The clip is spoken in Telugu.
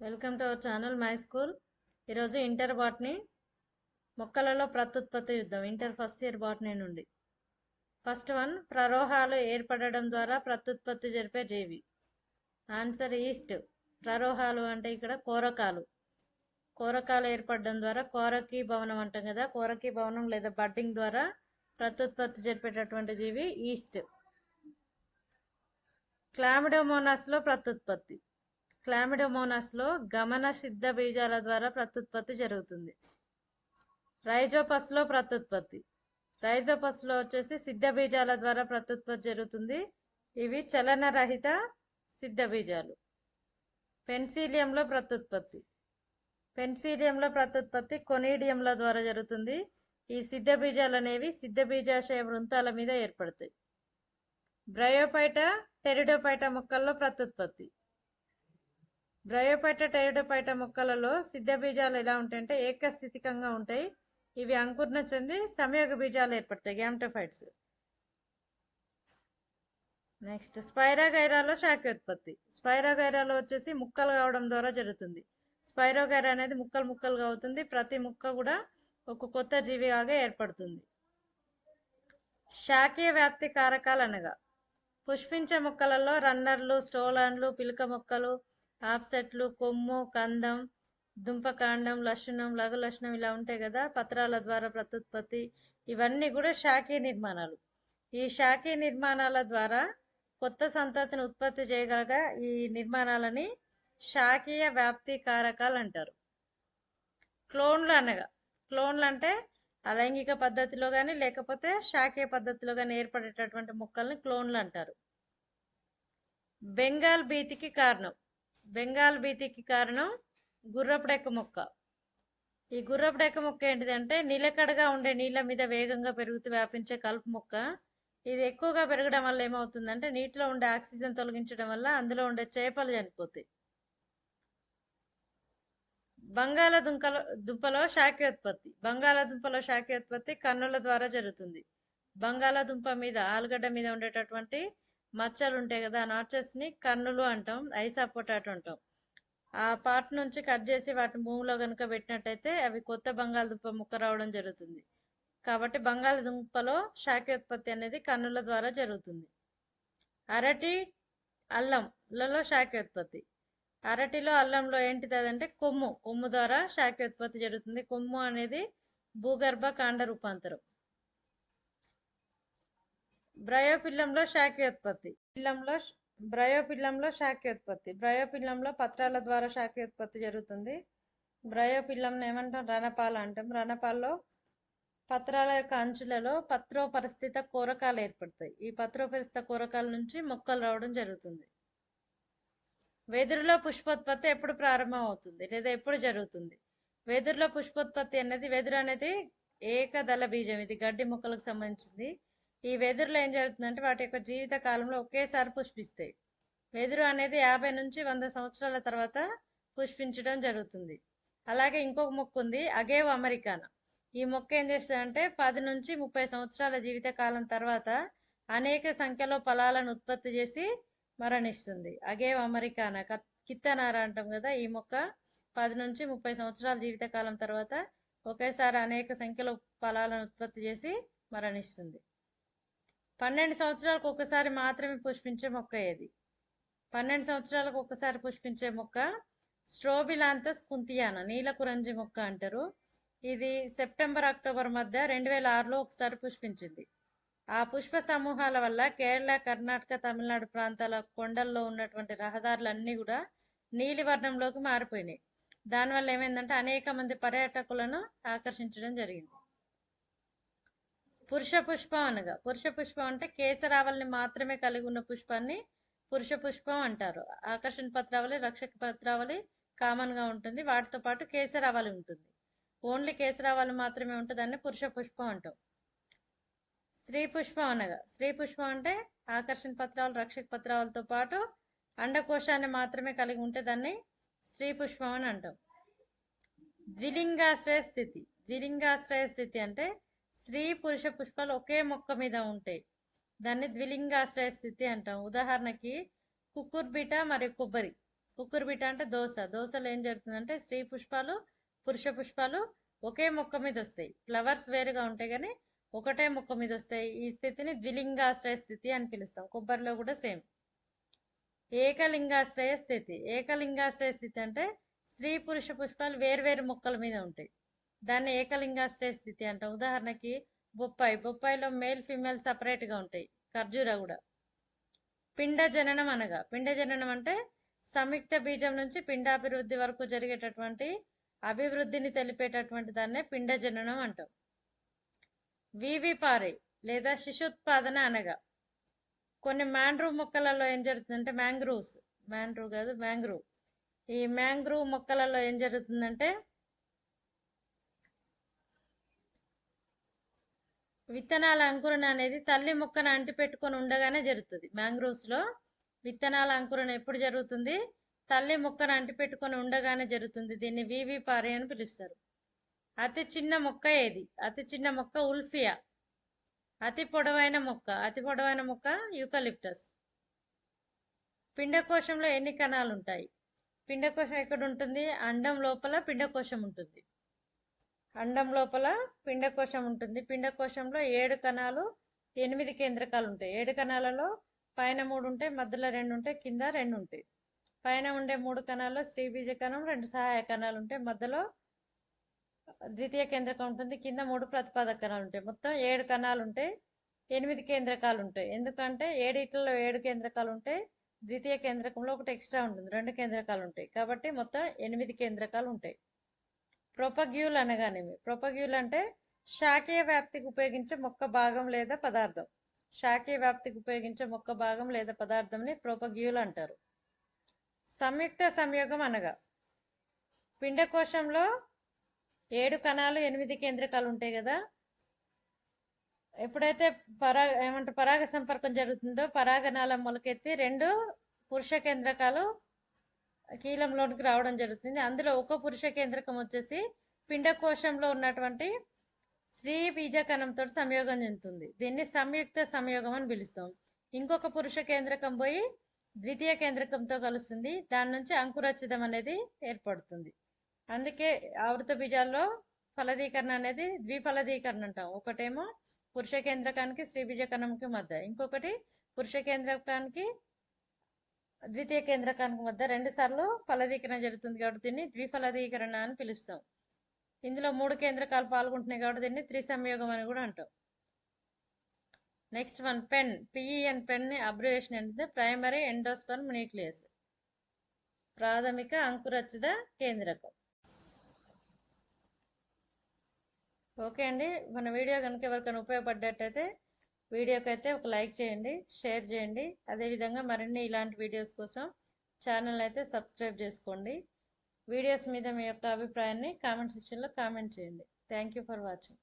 Welcome to our channel my school. ఈరోజు ఇంటర్ బాట్ని మొక్కలలో ప్రత్యుత్పత్తి యుద్ధం. ఇంటర్ ఫస్ట్ ఇయర్ బాట్నీ నుండి ఫస్ట్ వన్ ప్రరోహాలు ఏర్పడడం ద్వారా ప్రత్యుత్పత్తి జరిపే జీవి. Answer east. ప్రరోహాలు అంటే ఇక్కడ కోరకాలు. కోరకాలు ఏర్పడడం ద్వారా కోరకీ భవనం అంటాం కదా కోరకీ భవనం లేదా బడ్డింగ్ ద్వారా ప్రత్యుత్పత్తి జరిపేటటువంటి జీవి ఈస్ట్. క్లామిడోమోనాస్లో ప్రత్యుత్పత్తి. క్లామిడోమోనాస్లో గమన సిద్ధ బీజాల ద్వారా ప్రత్యుత్పత్తి జరుగుతుంది. రైజోపస్లో ప్రత్యుత్పత్తి. రైజోపస్లో వచ్చేసి సిద్ధ బీజాల ద్వారా ప్రత్యుత్పత్తి జరుగుతుంది. ఇవి చలనరహిత సిద్ధ బీజాలు. పెన్సీలియంలో ప్రత్యుత్పత్తి. పెన్సీలియంలో ప్రత్యుత్పత్తి కొనీడియంల ద్వారా జరుగుతుంది. ఈ సిద్ధ బీజాలు అనేవి సిద్ధ బీజాశయ వృంతాల మీద ఏర్పడతాయి. బ్రయోపైట టెరిడోపైట మొక్కల్లో ప్రత్యుత్పత్తి. బ్రయోపైట టెరిడోపైట మొక్కలలో సిద్ధ బీజాలు ఎలా ఉంటాయంటే ఏకస్థితికంగా ఉంటాయి. ఇవి అంకురణ చెంది సంయోగ బీజాలు ఏర్పడతాయి గ్యామ్టోఫైట్స్. నెక్స్ట్ స్పైరోగైరాలో శాఖోత్పత్తి స్పైరోగైరాలో వచ్చేసి ముక్కలు కావడం ద్వారా జరుగుతుంది. స్పైరోగైరా అనేది ముక్కలు ముక్కలుగా అవుతుంది. ప్రతి ముక్క కూడా ఒక కొత్త జీవిగా ఏర్పడుతుంది. శాఖీయ వ్యాప్తి కారకాలు అనగా పుష్పించే మొక్కలలో రన్నర్లు స్టోలన్లు పిలక మొక్కలు ఆఫ్సెట్లు కొమ్ము కందం దుంపకాండం లక్షణం లఘు లక్షణం ఇలా ఉంటాయి కదా పత్రాల ద్వారా ప్రత్యుత్పత్తి. ఇవన్నీ కూడా శాఖీయ నిర్మాణాలు. ఈ శాఖీయ నిర్మాణాల ద్వారా కొత్త సంతతిని ఉత్పత్తి చేయగలగ ఈ నిర్మాణాలని శాఖీయ వ్యాప్తి కారకాలు అంటారు. క్లోన్లు అనగా క్లోన్లు అంటే అలైంగిక పద్ధతిలో కానీ లేకపోతే శాఖీయ పద్ధతిలో కానీ ఏర్పడేటటువంటి మొక్కల్ని క్లోన్లు అంటారు. బెంగాల్ భీతికి కారణం. బెంగాల్ బీతికి కారణం గుర్రపుడెక్క మొక్క. ఈ గుర్రపుడెక్క మొక్క ఏంటిదంటే నిలకడగా ఉండే నీళ్ళ మీద వేగంగా పెరుగుతూ వ్యాపించే కలుపు మొక్క. ఇది ఎక్కువగా పెరగడం వల్ల ఏమవుతుందంటే నీటిలో ఉండే ఆక్సిజన్ తొలగించడం వల్ల అందులో ఉండే చేపలు చనిపోతాయి. బంగాళదుంపలో దుంపలో శాఖోత్పత్తి. బంగాళాదుంపలో శాఖోత్పత్తి కన్నుల ద్వారా జరుగుతుంది. బంగాళాదుంప మీద ఆలుగడ్డ మీద ఉండేటటువంటి మచ్చలు ఉంటాయి కదా ఆ నాచెస్ని కన్నులు అంటాం ఐసా పొటాటో అంటాం. ఆ పార్ట్ నుంచి కట్ చేసి వాటిని భూమిలో కనుక పెట్టినట్టయితే అవి కొత్త బంగాళదుంప ముక్క రావడం జరుగుతుంది. కాబట్టి బంగాళదుంపలో శాఖోత్పత్తి అనేది కన్నుల ద్వారా జరుగుతుంది. అరటి అల్లంలలో శాఖోత్పత్తి అరటిలో అల్లంలో ఏంటిది అదంటే కొమ్ము కొమ్ము ద్వారా శాఖోత్పత్తి జరుగుతుంది. కొమ్ము అనేది భూగర్భ కాండ రూపాంతరం. బ్రయోపిల్లంలో శాఖోత్పత్తి. పిల్లంలో బ్రయోపిల్లంలో శాఖోత్పత్తి. బ్రయోపిల్లంలో పత్రాల ద్వారా శాఖోత్పత్తి జరుగుతుంది. బ్రయోపిల్లంను ఏమంటాం? రణపాల అంటాం. రణపాల్లో పత్రాల యొక్క అంచులలో పత్రోపరిస్థిత కూరకాలు ఏర్పడతాయి. ఈ పత్రోపరిస్థిత కూరకాల నుంచి మొక్కలు రావడం జరుగుతుంది. వెదురులో పుష్పోత్పత్తి ఎప్పుడు ప్రారంభం అవుతుంది లేదా ఎప్పుడు జరుగుతుంది? వెదురులో పుష్పోత్పత్తి అనేది వెదురు అనేది ఏకదళ బీజం. ఇది గడ్డి మొక్కలకు సంబంధించింది. ఈ వెదురులో ఏం జరుగుతుందంటే వాటి యొక్క జీవిత కాలంలో ఒకేసారి పుష్పిస్తాయి. వెదురు అనేది యాభై నుంచి వంద సంవత్సరాల తర్వాత పుష్పించడం జరుగుతుంది. అలాగే ఇంకొక మొక్క ఉంది అగేవ్ అమెరికానా. ఈ మొక్క ఏం చేస్తుందంటే పది నుంచి ముప్పై సంవత్సరాల జీవిత కాలం తర్వాత అనేక సంఖ్యలో ఫలాలను ఉత్పత్తి చేసి మరణిస్తుంది. అగేవ్ అమెరికానా కిత్తనార అంటాం కదా ఈ మొక్క పది నుంచి ముప్పై సంవత్సరాల జీవితకాలం తర్వాత ఒకేసారి అనేక సంఖ్యలో ఫలాలను ఉత్పత్తి చేసి మరణిస్తుంది. పన్నెండు సంవత్సరాలకు ఒకసారి మాత్రమే పుష్పించే మొక్క ఏది? పన్నెండు సంవత్సరాలకు ఒకసారి పుష్పించే మొక్క స్ట్రోబిలాంతస్ కుంతియానా నీలకురంజి మొక్క అంటారు. ఇది సెప్టెంబర్ అక్టోబర్ మధ్య రెండు వేల ఆరులో ఒకసారి పుష్పించింది. ఆ పుష్ప సమూహాల వల్ల కేరళ కర్ణాటక తమిళనాడు ప్రాంతాల కొండల్లో ఉన్నటువంటి రహదారులన్నీ కూడా నీలివర్ణంలోకి మారిపోయినాయి. దానివల్ల ఏమైందంటే అనేక మంది పర్యాటకులను ఆకర్షించడం జరిగింది. పురుష పుష్పం అనగా. పురుష పుష్పం అంటే కేసరావల్ని మాత్రమే కలిగి ఉన్న పుష్పాన్ని పురుష పుష్పం అంటారు. ఆకర్షణ పత్రావళి రక్షక పత్రావళి కామన్గా ఉంటుంది. వాటితో పాటు కేసరావళి ఉంటుంది. ఓన్లీ కేసరావళి మాత్రమే ఉంటుందని దాన్ని పురుష పుష్పం అంటాం. స్త్రీ పుష్పం అనగా. స్త్రీ పుష్పం అంటే ఆకర్షణ పత్రాలు రక్షక పత్రాలతో పాటు అండకోశాన్ని మాత్రమే కలిగి ఉంటే దాన్ని స్త్రీ పుష్పం అని అంటాం. ద్విలింగాశ్రయ స్థితి. ద్విలింగాశ్రయ స్థితి అంటే స్త్రీ పురుష పుష్పాలు ఒకే మొక్క మీద ఉంటాయి దాన్ని ద్విలింగాశ్రయ స్థితి అంటాం. ఉదాహరణకి కుక్కుర్బిట మరియు కొబ్బరి. కుక్కుర్బిట అంటే దోశ. దోశలో ఏం జరుగుతుందంటే స్త్రీ పుష్పాలు పురుష పుష్పాలు ఒకే మొక్క మీద వస్తాయి. ఫ్లవర్స్ వేరుగా ఉంటాయి కానీ ఒకటే మొక్క మీద వస్తాయి. ఈ స్థితిని ద్విలింగాశ్రయ స్థితి అని పిలుస్తాం. కొబ్బరిలో కూడా సేమ్. ఏకలింగాశ్రయ స్థితి. ఏకలింగాశ్రయ స్థితి అంటే స్త్రీ పురుష పుష్పాలు వేర్వేరు మొక్కల మీద ఉంటాయి. దాన్ని ఏకలింగాశ్రయ స్థితి అంటాం. ఉదాహరణకి బొప్పాయి. బొప్పాయిలో మేల్ ఫీమేల్ సపరేట్గా ఉంటాయి. ఖర్జూర కూడా. పిండ జననం అనగా పిండ జననం అంటే సంయుక్త బీజం నుంచి పిండాభివృద్ధి వరకు జరిగేటటువంటి అభివృద్ధిని తెలిపేటటువంటి దాన్నే పిండ జననం అంటాం వీవిపారి లేదా శిశుత్పాదన అనగా కొన్ని మ్యాంగ్రూవ్ మొక్కలలో ఏం జరుగుతుందంటే మ్యాంగ్రూవ్స్. మ్యాంగ్రూవ్ కాదు మ్యాంగ్రూవ్. ఈ మ్యాంగ్రూవ్ మొక్కలలో ఏం జరుగుతుందంటే విత్తనాల అంకురణ అనేది తల్లి మొక్కను అంటిపెట్టుకొని ఉండగానే జరుగుతుంది. మ్యాంగ్రోవ్స్లో విత్తనాల అంకురణ ఎప్పుడు జరుగుతుంది? తల్లి మొక్కను అంటిపెట్టుకొని ఉండగానే జరుగుతుంది. దీన్ని వివి పారే అని పిలుస్తారు. అతి చిన్న మొక్క ఏది? అతి చిన్న మొక్క ఉల్ఫియా. అతి పొడవైన మొక్క. అతి పొడవైన మొక్క యూకలిప్టస్. పిండకోశంలో ఎన్ని కణాలు ఉంటాయి పిండకోశం ఎక్కడ ఉంటుంది? అండం లోపల పిండకోశం ఉంటుంది. అండం లోపల పిండకోశం ఉంటుంది. పిండకోశంలో ఏడు కణాలు ఎనిమిది కేంద్రకాలు ఉంటాయి ఏడు కణాలలో పైన మూడు ఉంటాయి మధ్యలో రెండు ఉంటాయి కింద రెండు ఉంటాయి. పైన ఉండే మూడు కణాల్లో స్త్రీ బీజ కణం రెండు సహాయ కణాలు ఉంటాయి. మధ్యలో ద్వితీయ కేంద్రకం ఉంటుంది కింద మూడు ప్రతిపాదక కణాలు ఉంటాయి. మొత్తం ఏడు కణాలు ఉంటాయి ఎనిమిది కేంద్రకాలు ఉంటాయి ఎందుకంటే ఏడిట్లలో ఏడు కేంద్రకాలు ఉంటాయి ద్వితీయ కేంద్రకంలో ఒకటి ఎక్స్ట్రా ఉంటుంది రెండు కేంద్రకాలు ఉంటాయి కాబట్టి మొత్తం ఎనిమిది కేంద్రకాలు ఉంటాయి ప్రొపగ్యూల్ అనగానేమి? ప్రొపగ్యూల్ అంటే శాఖీయ వ్యాప్తికి ఉపయోగించే మొక్క భాగం లేదా పదార్థం. శాఖీయ వ్యాప్తికి ఉపయోగించే మొక్క భాగం లేదా పదార్థంని ప్రొపగ్యూల్ అంటారు. సంయుక్త సంయోగం అనగా పిండకోశంలో ఏడు కణాలు ఎనిమిది కేంద్రకాలు ఉంటాయి కదా? ఎప్పుడైతే పరాగ ఏమంటే పరాగ సంపర్కం జరుగుతుందో పరాగనాళం మొలకెత్తి రెండు పురుష కేంద్రకాలు కీలంలోనికి రావడం జరుగుతుంది. అందులో ఒక పురుష కేంద్రకం వచ్చేసి పిండకోశంలో ఉన్నటువంటి స్త్రీ బీజకణంతో సంయోగం చెందుతుంది. దీన్ని సంయుక్త సంయోగం అని పిలుస్తాం. ఇంకొక పురుష కేంద్రకం పోయి ద్వితీయ కేంద్రకంతో కలుస్తుంది. దాని నుంచి అంకురచితం అనేది ఏర్పడుతుంది. అందుకే ఆవృత బీజాల్లో ఫలదీకరణ అనేది ద్విఫలదీకరణ అంటాం. ఒకటేమో పురుష కేంద్రకానికి స్త్రీ బీజకణంకి మధ్య. ఇంకొకటి పురుష కేంద్రకానికి ద్వితీయ కేంద్రకానికి వద్ద రెండు సార్లు ఫలదీకరణ జరుగుతుంది కాబట్టి దీన్ని ద్విఫలదీకరణ అని పిలుస్తాం. ఇందులో మూడు కేంద్రకాలు పాల్గొంటున్నాయి కాబట్టి దీన్ని త్రిసంయోగం అని కూడా అంటాం. Next one pen P E N pen abbreviation అంటే ప్రైమరీ ఎండోస్పర్మ్ న్యూక్లియస్ ప్రాథమిక అంకురచిత కేంద్రకం. ఓకే అండి. మన వీడియో కనుక ఎవరికైనా ఉపయోగపడ్డట్టయితే వీడియోకి అయితే ఒక లైక్ చేయండి షేర్ చేయండి. అదేవిధంగా మరిన్ని ఇలాంటి వీడియోస్ కోసం ఛానల్ అయితే సబ్స్క్రైబ్ చేసుకోండి. వీడియోస్ మీద మీ యొక్క అభిప్రాయాన్ని కామెంట్ సెక్షన్లో కామెంట్ చేయండి. Thank you for watching.